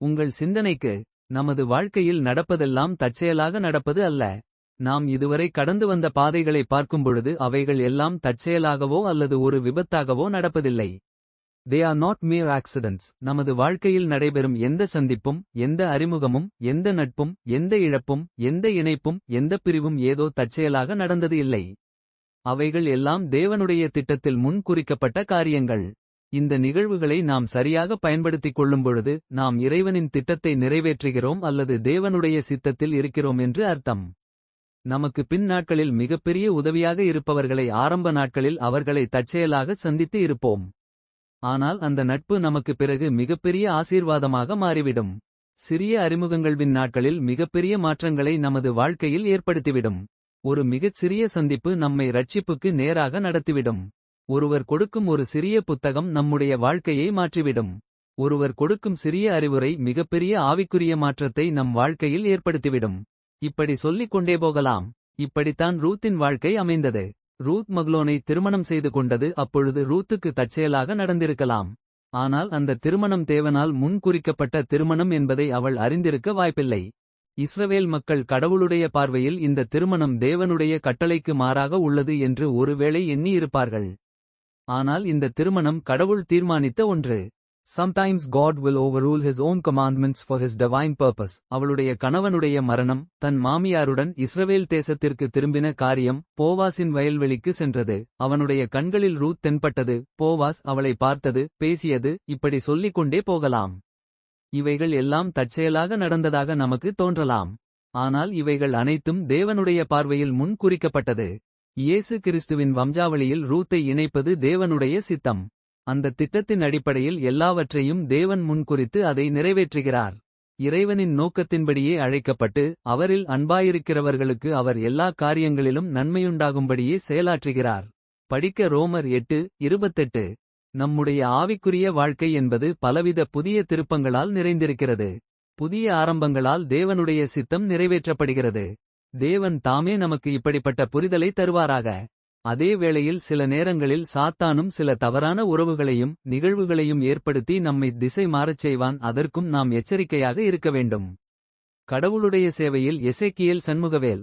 உங்கள் சிந்தனைக்கு நமது வாழ்க்கையில் நடப்பதெல்லாம் தற்செயலாக நடப்பது அல்ல. நாம் இதுவரை கடந்து வந்த பாதைகளை பார்க்கும்பொழுது அவைகள் எல்லாம் தற்செயலாகவோ அல்லது ஒரு விபத்தாகவோ நடப்பதில்லை. They are not mere accidents நமது வாழ்க்கையில் நடைபெறும் எந்த சந்திப்பும் எந்த அறிமுகமும் எந்த நட்பும் எந்த இழப்பும் எந்த இணைப்பும் எந்த பிரிவும் ஏதோ தற்செயலாக நடந்தது இல்லை. அவைகள் எல்லாம் தேவனுடைய திட்டத்தில் முன் குறிக்கப்பட்ட காரியங்கள். இந்த நிகழ்வுகளை நாம் சரியாக பயன்படுத்திக் கொள்ளும்பொழுது நாம் இறைவனின் திட்டத்தை நிறைவேற்றுகிறோம் அல்லது தேவனுடைய சித்தத்தில் இருக்கிறோம் என்று அர்த்தம். நமக்கு பின் நாட்களில் மிகப்பெரிய உதவியாக இருப்பவர்களை ஆரம்ப நாட்களில் அவர்களை தற்செயலாக சந்தித்து இருப்போம். ஆனால் அந்த நட்பு நமக்கு பிறகு மிகப்பெரிய ஆசீர்வாதமாக மாறிவிடும். சிறிய அறிமுகங்கள்வின் நாட்களில் மிகப்பெரிய மாற்றங்களை நமது வாழ்க்கையில் ஏற்படுத்திவிடும். ஒரு மிகச் சிறிய சந்திப்பு நம்மை ரட்சிப்புக்கு நேராக நடத்திவிடும். ஒருவர் கொடுக்கும் ஒரு சிறிய புத்தகம் நம்முடைய வாழ்க்கையை மாற்றிவிடும். ஒருவர் கொடுக்கும் சிறிய அறிவுரை மிகப்பெரிய ஆவிக்குரிய மாற்றத்தை நம் வாழ்க்கையில் ஏற்படுத்திவிடும். இப்படி சொல்லிக் கொண்டே போகலாம். இப்படித்தான் ரூத்தின் வாழ்க்கை அமைந்தது. ரூத் மக்லோனை திருமணம் செய்து கொண்டது அப்பொழுது ரூத்துக்கு தற்செயலாக நடந்திருக்கலாம். ஆனால் அந்த திருமணம் தேவனால் முன் குறிக்கப்பட்ட திருமணம் என்பதை அவள் அறிந்திருக்க வாய்ப்பில்லை. இஸ்ரவேல் மக்கள் கடவுளுடைய பார்வையில் இந்த திருமணம் தேவனுடைய கட்டளைக்கு மாறாக உள்ளது என்று ஒருவேளை எண்ணியிருப்பார்கள். ஆனால் இந்த திருமணம் கடவுள் தீர்மானித்த ஒன்று. Sometimes God will overrule his own commandments for his divine purpose அவளுடைய கணவனுடைய மரணம் தன் மாமியாருடன் இஸ்ரவேல் தேசத்திற்கு திரும்பின காரியம் போவாஸின் வயல்வெளிக்கு சென்றது. அவனுடைய கண்களில் ரூத் தென்பட்டது போவாஸ் அவளை பார்த்தது பேசியது இப்படி சொல்லிக் கொண்டே போகலாம். இவைகள் எல்லாம் தற்செயலாக நடந்ததாக நமக்கு தோன்றலாம். ஆனால் இவைகள் அனைத்தும் தேவனுடைய பார்வையில் முன் குறிக்கப்பட்டது. இயேசு கிறிஸ்துவின் வம்சாவளியில் ரூத்தை இணைப்பது தேவனுடைய சித்தம். அந்த திட்டத்தின் அடிப்படையில் எல்லாவற்றையும் தேவன் முன்குறித்து அதை நிறைவேற்றுகிறார். இறைவனின் நோக்கத்தின்படியே அழைக்கப்பட்டு அவரில் அன்பாயிருக்கிறவர்களுக்கு அவர் எல்லா காரியங்களிலும் நன்மையுண்டாகும்படியே செயலாற்றுகிறார். படிக்க ரோமர் எட்டு இருபத்தெட்டு. நம்முடைய ஆவிக்குரிய வாழ்க்கை என்பது பலவித புதிய திருப்பங்களால் நிறைந்திருக்கிறது. புதிய ஆரம்பங்களால் தேவனுடைய சித்தம் நிறைவேற்றப்படுகிறது. தேவன் தாமே நமக்கு இப்படிப்பட்ட புரிதலை தருவாராக. அதே வேளையில் சில நேரங்களில் சாத்தானும் சில தவறான உறவுகளையும் நிகழ்வுகளையும் ஏற்படுத்தி நம்மை திசை மாறச் செய்வான் அதற்கும் நாம் எச்சரிக்கையாக இருக்க வேண்டும். கடவுளுடைய சேவையில் எசேக்கியல் சண்முகவேல்